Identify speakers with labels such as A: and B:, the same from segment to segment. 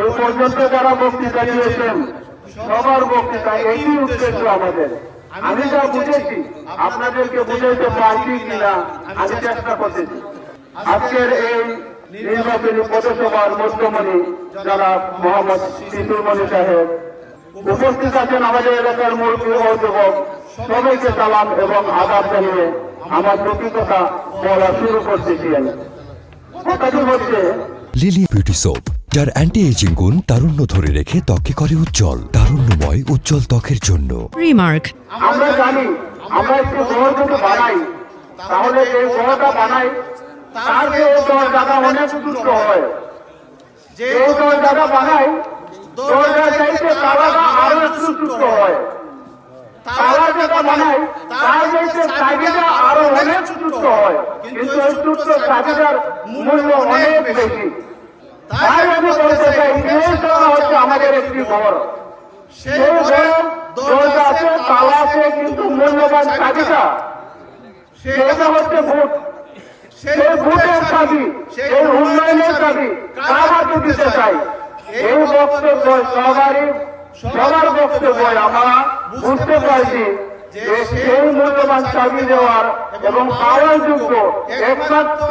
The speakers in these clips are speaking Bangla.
A: এই পর্যন্ত যারা বক্তৃতা দিয়েছেন, সবার বক্তৃতা এই উদ্দেশ্য আমাদের। আমি যা বুঝেছি, আপনাদেরকে বুঝাইতে পারছি কিনা, আমি চেষ্টা করতেছি। আজকের এই নির্বাচনী পৌরসভার মুখ্যমণি যারা মোহাম্মদ সিন্দুরমণি সাহেব উপস্থিত আছেন আমাদের এলাকার মূল যুবক সবাইকে সালাম এবং আদাব জানিয়ে আমার দুটি কথা বলা শুরু করতেছি আমি। কথাটি হচ্ছে
B: লিলি বিউটি সোপ যার অ্যান্টি এজিং গুণ তারুণ্য ধরে রেখে ত্বকে করে উজ্জ্বল তারুণ্যময় উজ্জ্বল ত্বকের জন্য।
C: Remark.
A: আমরা জানি আমরা একটি ঘর যদি বানাই তাহলে এই ঘরটা বানাই তার যে দশ জায়গা অনেক সুস্থ হয়। যে দশ জায়গা বানাই দরজা চাইতে তালাটা আরও একটু সুস্থ হয়। তালা যেটা বানাই তার চাইতে চাবিটা আরও অনেক সুস্থ হয়। কিন্তু এই মূল্য অনেক বেশি। তাই আমি বলতে চাই জন্য হচ্ছে আমাদের একটি ঘর সেই ঘরে দরজা আছে তালা আছে কিন্তু মূল্যবান চাবিটা। সেটা হচ্ছে ভোট। সেই ভোটের চাবি। সেই উন্নয়নের চাবি। কারাকে দিতে চাই এই বক্তব্য সবারই সবার বক্তব্য আমরা বুঝতে পারছি। সেই মূল্যবান চাবি দেওয়ার এবং পাওয়ার যোগ্য একমাত্র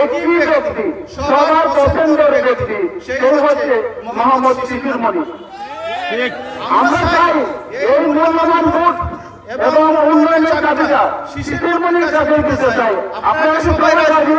A: একটি ব্যক্তি সবার পছন্দের ব্যক্তি সেই হচ্ছে মোহাম্মদ শিশুর মণি। আমরা চাই এই মূল্যবান ভোট এবং উন্নয়নের চাবিটা শিশুর মনির কাছে দিতে চাই। আপনারা সবাই রাজি?